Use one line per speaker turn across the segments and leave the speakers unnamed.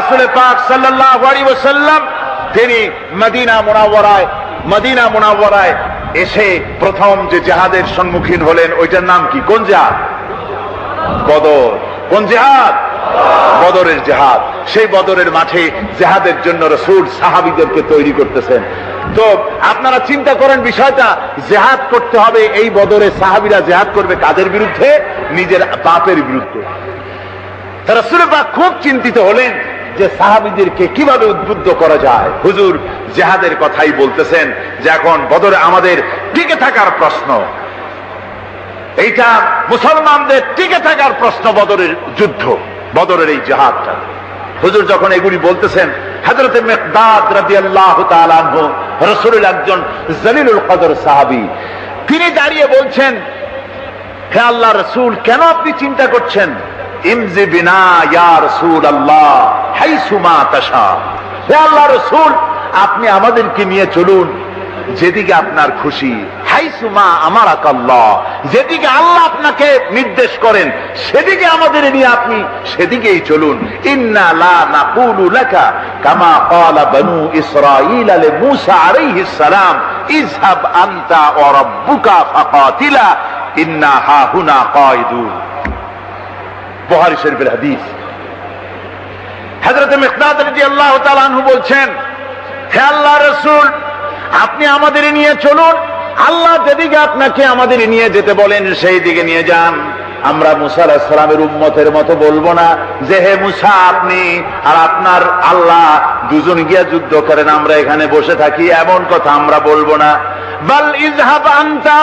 রাসুল পাক সাল্লাল্লাহু আলাইহি ওয়াসাল্লাম, তিনি মদিনা মুনাওয়ারায় মদিনা মুনাওয়ারায় এসে প্রথম যে জাহাদের সম্মুখীন হলেন, ওইটার নাম কি? কোন জাহাদ? বদর। কোন জেহাদ? বদরের জেহাদ। সেই বদরের মাঠে জেহাদের জন্য রসুল সাহাবিদেরকে তৈরি করতেছেন। তো আপনারা চিন্তা করেন বিষয়টা, জেহাদ করতে হবে এই বদরে সাহাবিরা জেহাদ করবে কাদের বিরুদ্ধে? নিজের বাপের বিরুদ্ধে। রসুল পাক খুব চিন্তিত হলেন। যে সাহাবিদেরকে কীভাবে উদ্বুদ্ধ করা যায়? হুজুর জেহাদের কথাই বলতেছেন যে এখন বদরে আমাদের টিকে থাকার প্রশ্ন। এইটা মুসলমানদের টিকে থাকার প্রশ্ন বদরের যুদ্ধ, বদরের এই জেহাদটা। হুজুর যখন এগুলি বলতেছেন হাজরত মেকদাদ রাদি আল্লাহ রসুলের একজন জলিলুল কদর সাহাবি, তিনি দাঁড়িয়ে বলছেন, হে আল্লাহ রসুল, কেন আপনি চিন্তা করছেন? ইমজি বিনা ইয়া রসুল আল্লাহ আপনি আমাদেরকে নিয়ে চলুন। যেদিকে আপনার খুশি। হাই সুমা আমার আকাল্লাহ যেদিকে আল্লাহ আপনাকে নির্দেশ করেন, সেদিকে আমাদের নিয়ে আপনি সেদিকেই চলুন। ইন্না লা কামা ক্বালা বনু ইসরাঈল লি মূসা আলাইহিস সালাম। ইযহাব আনতা ওয়া ফাকাতিলা। ইন্না হাহুনা কায়দুন বুখারী শরীফের হাদিস। হযরত মিকদাদ তাআলা আনহু বলছেন, হে আল্লাহ রসুল, আপনি আমাদের নিয়ে চলুন। আল্লাহ যেদিকে আপনাকে আমাদের নিয়ে যেতে বলেন, সেই দিকে নিয়ে যান। আমরা মুসা আলাহিসামের উম্মতের মতো বলব না যে, হে মুসা, আপনি আর আপনার আল্লাহ দুজন গিয়া যুদ্ধ করেন, আমরা এখানে বসে থাকি, এমন কথা আমরা বলব না। বাল ইজহাব আনতা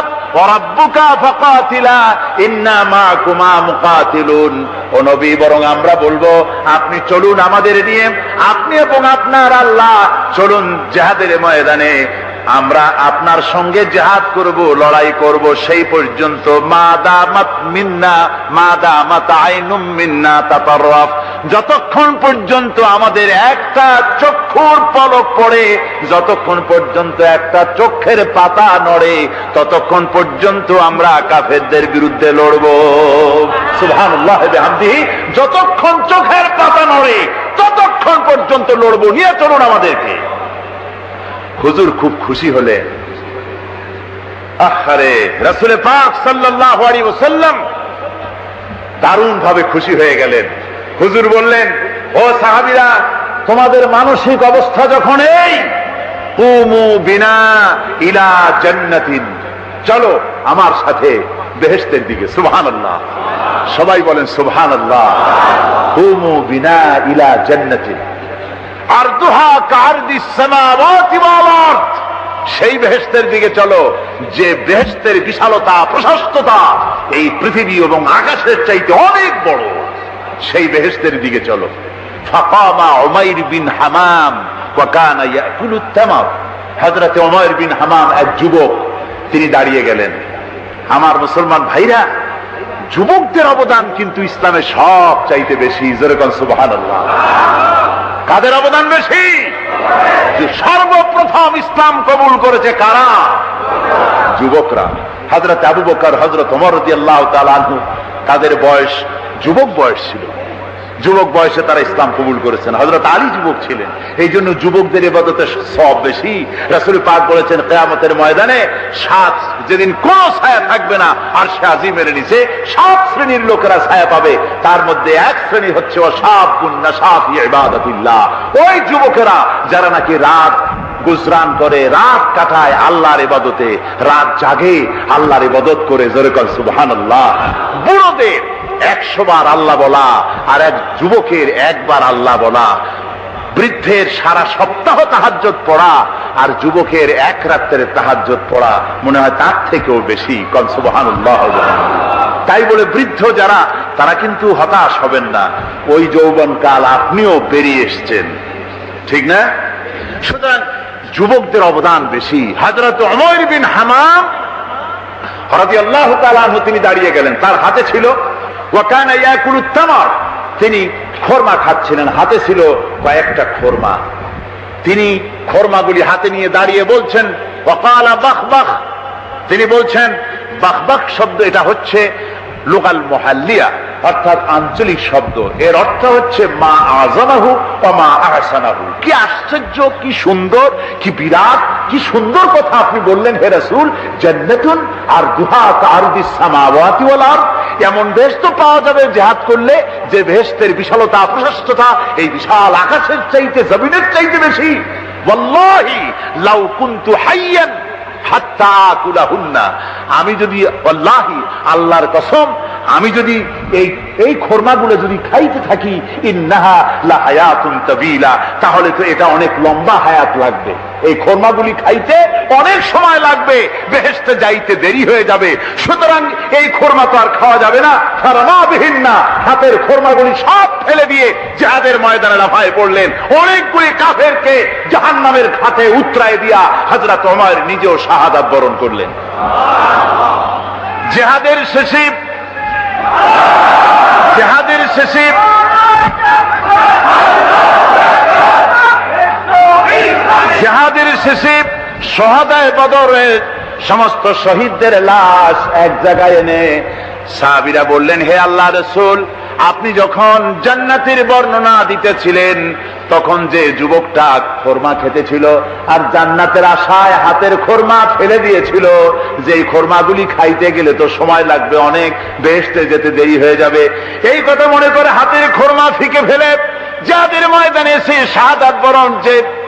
আপনি চলুন আমাদের নিয়ে, আপনি এবং আপনার আল্লাহ, চলুন জেহাদের ময়দানে। আমরা আপনার সঙ্গে জেহাদ করব, লড়াই করব, সেই পর্যন্ত। মা দামাত মিন্না মা দামাত আইনুম মিন্না, তাতাররাফ। যতক্ষণ পর্যন্ত আমাদের একটা চক্ষুর পলক পড়ে, যতক্ষণ পর্যন্ত একটা চোখের পাতা নড়ে, ততক্ষণ পর্যন্ত আমরা কাফেরদের বিরুদ্ধে লড়ব। সুবহানাল্লাহ যতক্ষণ চোখের পাতা নড়ে, ততক্ষণ পর্যন্ত লড়ব। নিয়ে চলুন আমাদেরকে। হুজুর খুব খুশি হলেন। আহারে রসুল পাক সাল্লাল্লাহু আলাইহি ওয়াসাল্লাম দারুণ ভাবে খুশি হয়ে গেলেন। হুজুর বললেন, ও সাহাবিরা, তোমাদের মানসিক অবস্থা যখন এই, কুমু বিনা ইলা জান্নাতিন। চলো আমার সাথে বেহেশতের দিকে, সুবহানাল্লাহ। সবাই বলেন, সুবহানাল্লাহ। কুমু বিনা ইলা জান্নাতিন। সামাওয়াতি ওয়াল আরদ। সেই বেহেশতের দিকে চলো, যে বেহেশতের বিশালতা, প্রশস্ততা, এই পৃথিবী এবং আকাশের চাইতে অনেক বড়। সেই বেহেশতের দিকে চলো। ফাকামা উমাইর বিন হামাম বিন এক যুবক, তিনি দাঁড়িয়ে গেলেন। আমার মুসলমান ভাইরা, যুবকদের অবদান কিন্তু ইসলামে সব চাইতে বেশি কাদের অবদান বেশি? সর্বপ্রথম ইসলাম কবুল করেছে কারা? যুবকরা। হজরত আবু বকর হজরত অমর তাদের বয়স যুবক বয়স ছিল। যুবক বয়সে তারা ইসলাম কবুল করেছেন। হজরত আলী যুবক ছিলেন। এই জন্য যুবকদের এবাদতে সব বেশি। রাসুল পাক বলেছেন, কেয়ামতের ময়দানে সাত, যেদিন কোন ছায়া থাকবে না আর সে আজিমের নিচে সাত শ্রেণির লোকেরা ছায়া পাবে। তার মধ্যে এক শ্রেণি হচ্ছে অসাব গুন্না সাফ ইবাদতিল্লাহ। ওই যুবকেরা যারা নাকি রাত গুজরান করে, রাত কাটায় আল্লাহর ইবাদতে রাত জাগে আল্লাহর ইবাদত করে জোরেকর সুবহান আল্লাহ বুড়োদের একশো বার আল্লাহ বলা, আর এক যুবকের একবার আল্লাহ বলা। বৃদ্ধের সারা সপ্তাহ তাহাজ্জত পড়া, আর যুবকের এক রাত্রের তাহাজ্জত পড়া মনে হয় তার থেকেও বেশি কনসুবহানুল্লাহ তাই বলে বৃদ্ধ যারা, তারা কিন্তু হতাশ হবেন না। ওই যৌবন কাল আপনিও বেরিয়ে এসছেন। ঠিক না? সুতরাং যুবকদের অবদান বেশি। হাজরত অমর বিন হামাম হরদি আল্লাহ তালাহ তিনি দাঁড়িয়ে গেলেন। তার হাতে ছিল তিনি খোরমা খাচ্ছিলেন। হাতে ছিল কয়েকটা খোরমা। তিনি খোরমাগুলি হাতে নিয়ে দাঁড়িয়ে বলছেন তিনি বলছেন, বাখ বাখ শব্দ এটা হচ্ছে লোকাল মহাল্লিয়া, অর্থাৎ আঞ্চলিক শব্দ। এর অর্থ হচ্ছে মা আজানাহু ও মা আহসানাহু। কি আশ্চর্য, কি সুন্দর, কি বিরাট, কি সুন্দর কথা আপনি বললেন, হে রাসূল! আর দুহা তারদিস সামাওয়াতি ওয়াল আরদ। এমন বেশ তো পাওয়া যাবে, জেহাদ করলে যে বেহেশতের বিশালতা, প্রশস্ততা, এই বিশাল আকাশের চাইতে, জমিনের চাইতে বেশি। ওয়াল্লাহি লাউ আমি যদি আল্লাহি আল্লাহর কসম, আমি যদি এই এই খোরমাগুলো যদি খাইতে থাকি, ইন্নাহা লা হায়াতুন তাবিলা, তাহলে তো এটা অনেক লম্বা হায়াত লাগবে। এই খোরমাগুলি খাইতে অনেক সময় লাগবে, বেহেশতে যাইতে দেরি হয়ে যাবে। সুতরাং এই খোরমা তো আর খাওয়া যাবে না। ফারামাবিহীন না। হাতের খোরমাগুলি সব ফেলে দিয়ে যাদের ময়দানে লাফায় পড়লেন। অনেকগুলি কাফেরকে জাহান্নামের খাতে উতরায় দিয়া হাজরা ওমর নিজেও শাহাদাত বরণ করলেন। জেহাদের শেষে জেহাদের শেষে জেহাদের শেষে সহাদায় বদরের সমস্ত শহীদদের লাশ এক জায়গায় এনে সাহাবিরা বললেন, হে আল্লাহ রসুল, আপনি যখন জান্নাতের বর্ণনা দিতেছিলেন, তখন যে যুবকটা খোরমা খেতেছিল আর জান্নাতের আশায় হাতের খোরমা ফেলে দিয়েছিল যে খোরমাগুলি খাইতে গেলে তো সময় লাগবে অনেক, বেহেশতে যেতে দেরি হয়ে যাবে। এই কথা মনে করে হাতের খোরমা ফিকে ফেলে, যাদের ময়দানে এসে শাহাদাত বরণ যে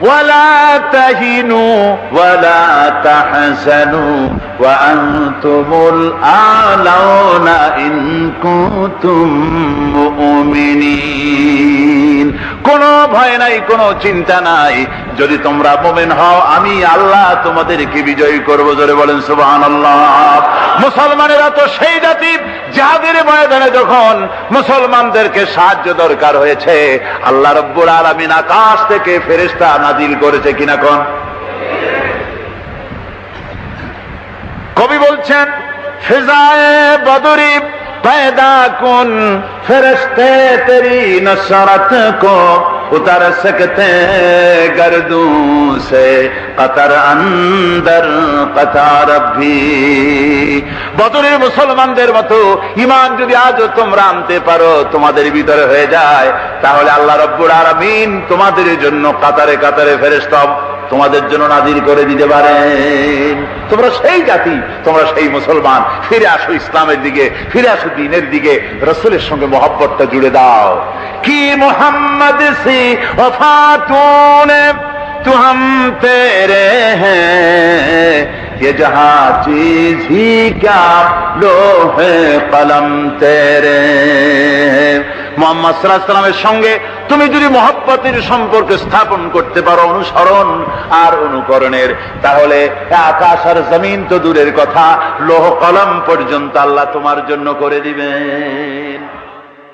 ولا تهنوا ولا تحزنوا وأنتم الأعلون إن كنتم مؤمنين কোনো ভয় নাই কোনো চিন্তা নাই যদি তোমরা মোমেন হও আমি আল্লাহ তোমাদেরকে বিজয়ী করবো জোরে বলেন সুবাহ মুসলমানেরা তো সেই জাতি যাদের ময়দানে যখন মুসলমানদেরকে সাহায্য দরকার হয়েছে আল্লাহ রব্বুল আলমিন আকাশ থেকে ফেরেস্তা নাজিল করেছে কিনা কোন কবি বলছেন ফেজায় বদরি पैदा कुन फरिश्ते तेरी नसरत को उतर सकते गर्दू से कतर अंदर कतार भी বদরের মুসলমানদের মতো ইমান যদি আজও তোমরা আনতে পারো তোমাদের ভিতরে হয়ে যায় তাহলে আল্লাহ রব্বুর আরামিন তোমাদের জন্য কাতারে কাতারে ফেরেস্তা তোমাদের জন্য নাজির করে দিতে পারেন তোমরা সেই জাতি তোমরা সেই মুসলমান ফিরে আসো ইসলামের দিকে ফিরে আসো দিনের দিকে রসুলের সঙ্গে মহব্বতটা জুড়ে দাও কি মোহাম্মদ সি অফাতুন نے تو ہم হে ہیں চিজ হি ক্যা ہی کیا لوہ মোহাম্মদ সাল্লাহামের সঙ্গে তুমি যদি মহব্বতের সম্পর্ক স্থাপন করতে পারো, অনুসরণ আর অনুকরণের, তাহলে আকাশ আর জমিন তো দূরের কথা, লোহ কলম পর্যন্ত আল্লাহ তোমার জন্য করে দিবেন।